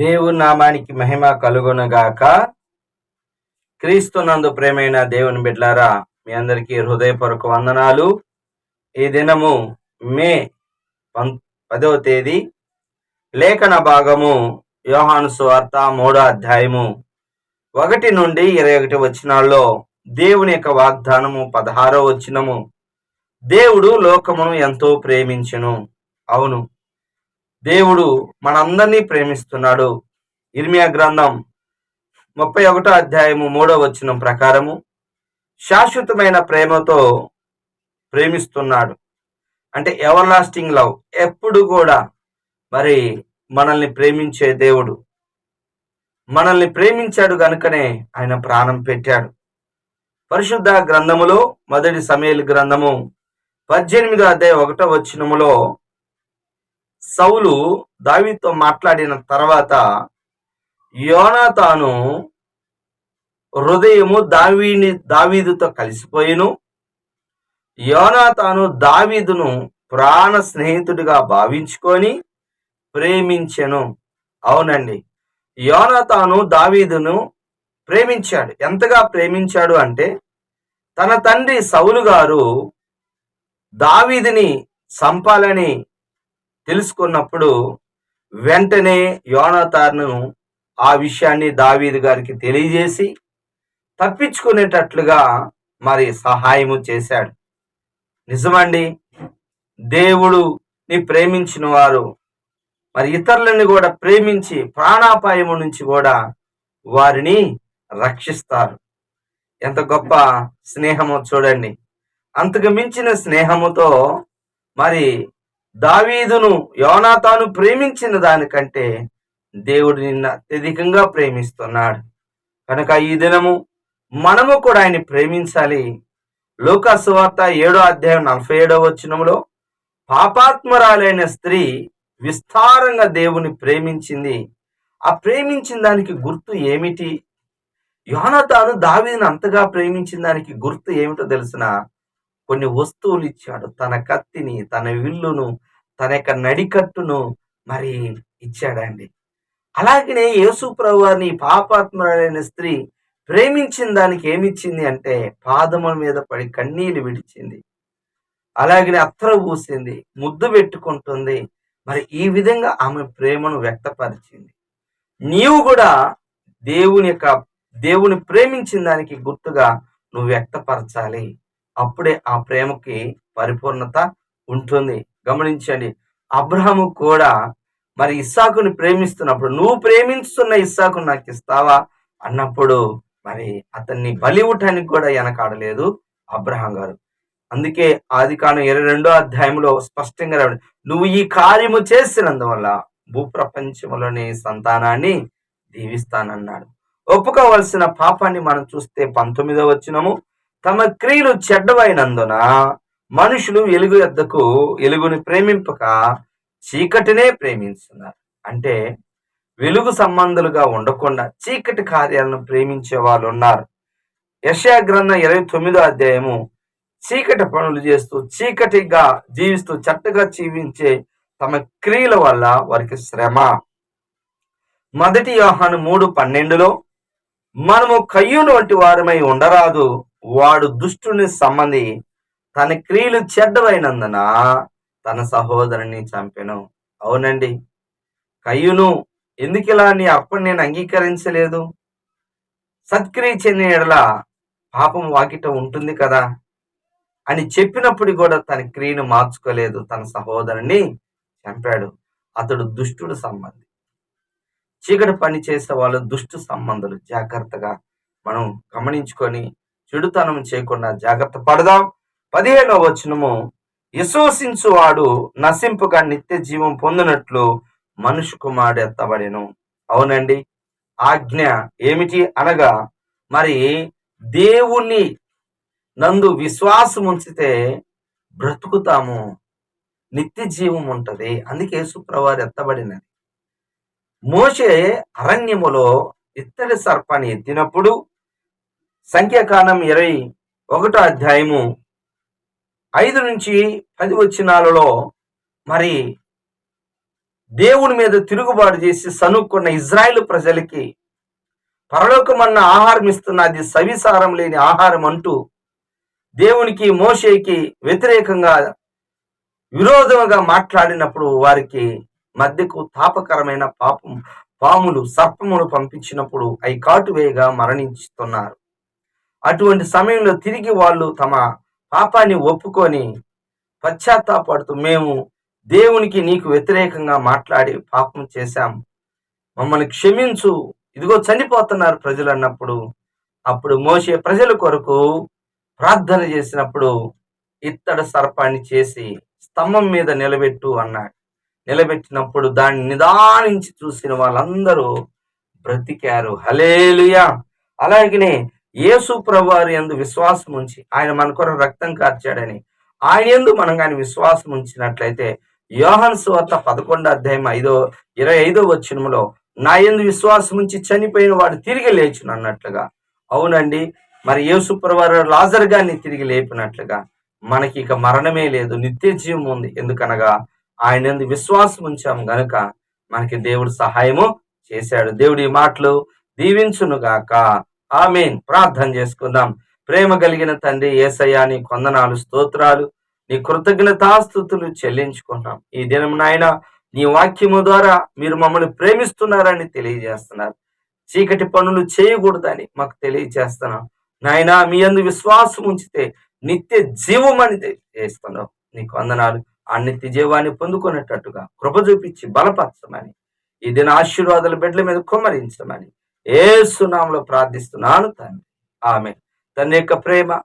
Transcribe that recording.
దేవుని నామానికి మహిమ కలుగునగాక. క్రీస్తునందు ప్రేమైన దేవుని బిడ్లారా మీ అందరికీ హృదయపూర్వక వందనాలు. ఈ దినము మే పం- పదవ తేదీ లేఖన భాగము యోహాను సువార్త మూడో అధ్యాయము. ఒకటి నుండి ఇరవై ఒకటి వచ్చినాల్లో దేవుని యొక్క వాగ్దానము పదహారో వచ్చినము దేవుడు లోకమును ఎంతో ప్రేమించెను. అవును దేవుడు మనందరినీ ప్రేమిస్తున్నాడు. ఇర్మియా గ్రంథం ముప్పై ఒకటో అధ్యాయము మూడో వచనం ప్రకారము శాశ్వతమైన ప్రేమతో ప్రేమిస్తున్నాడు. అంటే ఎవర్ లాస్టింగ్ లవ్ ఎప్పుడు కూడా మరి మనల్ని ప్రేమించే దేవుడు. మనల్ని ప్రేమించాడు గనుకనే ఆయన ప్రాణం పెట్టాడు. పరిశుద్ధ గ్రంథములో మొదటి సమయలు గ్రంథము పద్దెనిమిదో అధ్యాయ ఒకటో వచనములో సౌలు దావీతో మాట్లాడిన తర్వాత యోనాతాను హృదయము దావీని దావీదుతో కలిసిపోయిను. యోనాతాను దావీదును ప్రాణ స్నేహితుడిగా భావించుకొని ప్రేమించెను. అవునండి. యోనాతాను దావీదును ప్రేమించాడు. ఎంతగా ప్రేమించాడు అంటే తన తండ్రి సౌలు గారు దావీదిని చంపాలని తెలుసుకున్నప్పుడు వెంటనే యోనాతాను ఆ విషయాన్ని దావీదు గారికి తెలియజేసి తప్పించుకునేటట్లుగా మరి సహాయము చేశాడు. నిజమండి దేవుడు ని ప్రేమించిన వారు మరి ఇతరులని కూడా ప్రేమించి ప్రాణాపాయము నుంచి కూడా వారిని రక్షిస్తారు. ఎంత గొప్ప స్నేహమో చూడండి. అంతకు మించిన స్నేహముతో మరి దావీదును యోనాతాను ప్రేమించిన దానికంటే దేవుడు నిన్న అత్యధికంగా ప్రేమిస్తున్నాడు. కనుక ఈ దినము మనము కూడా ఆయన ప్రేమించాలి. లోకాసు వార్త ఏడో అధ్యాయం నలభై ఏడో వచనంలో పాపాత్మరాలైన స్త్రీ విస్తారంగా దేవుని ప్రేమించింది. ఆ ప్రేమించిన దానికి గుర్తు ఏమిటి? యోనతాను దావీని అంతగా ప్రేమించిన దానికి గుర్తు ఏమిటో తెలిసిన? కొన్ని వస్తువులు ఇచ్చాడు. తన కత్తిని తన విల్లును తన యొక్క నడికట్టును మరి ఇచ్చాడండి. అలాగనే యేసు ప్రభువారిని పాపాత్మరాలైన స్త్రీ ప్రేమించిన దానికి ఏమిచ్చింది అంటే పాదముల మీద పడి కన్నీళ్ళు విడిచింది. అలాగనే అత్తర పూసింది ముద్దు పెట్టుకుంటుంది. మరి ఈ విధంగా ఆమె ప్రేమను వ్యక్తపరిచింది. నీవు కూడా దేవుని యొక్క దేవుని ప్రేమించిన దానికి గుర్తుగా నువ్వు వ్యక్తపరచాలి. అప్పుడే ఆ ప్రేమకి పరిపూర్ణత ఉంటుంది. గమనించండి అబ్రహము కూడా మరి ఇస్సాకుని ప్రేమిస్తున్నప్పుడు నువ్వు ప్రేమిస్తున్న ఇస్సాకుని నాకు ఇస్తావా? అన్నప్పుడు మరి అతన్ని బలి ఇవ్వటానికి కూడా వెనకాడలేదు అబ్రహాం గారు. అందుకే ఆది కాను ఇరవై రెండో అధ్యాయంలో స్పష్టంగా రావడం నువ్వు ఈ కార్యము చేసినందువల్ల భూప్రపంచంలోని సంతానాన్ని దీవిస్తానన్నాడు. ఒప్పుకోవలసిన పాపాన్ని మనం చూస్తే పంతొమ్మిదో వచ్చినము తమ క్రియలు చెడ్డవైనందున మనుషులు వెలుగు ఎద్దకు వెలుగుని ప్రేమింపక చీకటినే ప్రేమిస్తున్నారు అంటే వెలుగు సంబంధాలుగా ఉండకుండా చీకటి కార్యాలను ప్రేమించే వాళ్ళు ఉన్నారు. యశా గ్రంథం ఇరవై తొమ్మిదో అధ్యాయము. చీకటి పనులు చేస్తూ చీకటిగా జీవిస్తూ చెట్టగా జీవించే తమ క్రియల వల్ల వారికి శ్రమ. మొదటి యోహాను మూడు పన్నెండులో మనము కయ్యూను వంటి వారమై ఉండరాదు. వాడు దుష్టుని సంబంధి తన క్రియలు చెడ్డవైనందున తన సహోదరుని చంపెను. అవునండి. కయ్యును ఎందుకు ఇలా నీ అప్పుడు నేను అంగీకరించలేదు? సత్క్రియ చెందిన ఎడల పాపం వాకిట ఉంటుంది కదా? అని చెప్పినప్పుడు కూడా తన క్రియను మార్చుకోలేదు. తన సహోదరుని చంపాడు. అతడు దుష్టుడు సంబంధి. చీకటి పని చేసే వాళ్ళు దుష్టు సంబంధులు. జాగ్రత్తగా మనం గమనించుకొని చెడుతనం చేయకుండా జాగ్రత్త పడదాం. పదిహేనవ వచనము విశ్వసించు వాడు నశింపుగా నిత్య జీవం పొందినట్లు మనుషు కుమారుడు ఎత్తబడెను. అవునండి. ఆజ్ఞ ఏమిటి అనగా మరి దేవుణ్ణి నందు విశ్వాసం ఉంచితే బ్రతుకుతాము. నిత్య జీవం ఉంటది. అందుకే యేసుప్రవారు ఎత్తబడినది. మోషే అరణ్యములో ఇత్తడి సర్పాన్ని ఎత్తినప్పుడు సంఖ్యాకాండం ఇరవై ఒకటో అధ్యాయము ఐదు నుంచి పది వచ్చినాలలో మరి దేవుని మీద తిరుగుబాటు చేసి సనుక్కున్న ఇజ్రాయెల్ ప్రజలకి పరలోకమన్న ఆహారం ఇస్తున్న అది సవిసారం లేని ఆహారం అంటూ దేవునికి మోషేకి వ్యతిరేకంగా విరోధముగా మాట్లాడినప్పుడు వారికి మధ్యకు తాపకరమైన పాపం పాములు సర్పములు పంపించినప్పుడు అవి కాటువేయగా మరణిస్తున్నారు. అటువంటి సమయంలో తిరిగి వాళ్ళు తమ పాపాన్ని ఒప్పుకొని పశ్చాత్తాపడుతూ మేము దేవునికి నీకు వ్యతిరేకంగా మాట్లాడి పాపం చేశాం. మమ్మల్ని క్షమించు. ఇదిగో చనిపోతున్నారు ప్రజలు అన్నప్పుడు అప్పుడు మోసే ప్రజల కొరకు ప్రార్థన చేసినప్పుడు ఇత్తడి సర్పాన్ని చేసి స్తంభం మీద నిలబెట్టు అన్నాడు. నిలబెట్టినప్పుడు దాన్ని నిదానించి చూసిన వాళ్ళందరూ బ్రతికారు. హలేలుయా అలాగనే యేసు ప్రభువారి ఎందు విశ్వాసం ఉంచి ఆయన మన కొరకు రక్తం కార్చాడని ఆయన ఎందు మనం కానీ విశ్వాసం ఉంచినట్లయితే యోహన్ సువార్త పదకొండో అధ్యాయం ఐదో ఇరవై ఐదో వచ్చినములో నా ఎందు విశ్వాసం ఉంచి చనిపోయిన వాడు తిరిగి లేచును అన్నట్లుగా. అవునండి. మరి యేసు ప్రభువారు లాజర్ గారిని తిరిగి లేపినట్లుగా. మనకి ఇక మరణమే లేదు. నిత్య జీవం ఉంది. ఎందుకనగా ఆయన ఎందు విశ్వాసం ఉంచాం గనుక మనకి దేవుడు సహాయము చేశాడు. దేవుడి మాటలు దీవించును గాక ఆమెన్. ప్రార్థన చేసుకుందాం. ప్రేమ కలిగిన తండ్రి ఏసయ్యా నీ కొందనాలు స్తోత్రాలు నీ కృతజ్ఞతాస్థుతులు చెల్లించుకుంటాం ఈ దినం నాయన నీ వాక్యము ద్వారా మీరు మమ్మల్ని ప్రేమిస్తున్నారని తెలియజేస్తున్నారు. చీకటి పనులు చేయకూడదని మాకు తెలియజేస్తున్నాం. నాయన మీ అందు విశ్వాసం ఉంచితే నిత్య జీవం అని తెలియజేస్తున్నావు నీకు వందనాలు ఆ నిత్య జీవాన్ని పొందుకునేటట్టుగా కృప చూపించి బలపరచమని ఈ దిన ఆశీర్వాదాల బిడ్డల మీద కుమ్మరించమని ఏ సునాంలో ప్రార్థిస్తున్నాను తండ్రి. ఆమె తన యొక్క ప్రేమ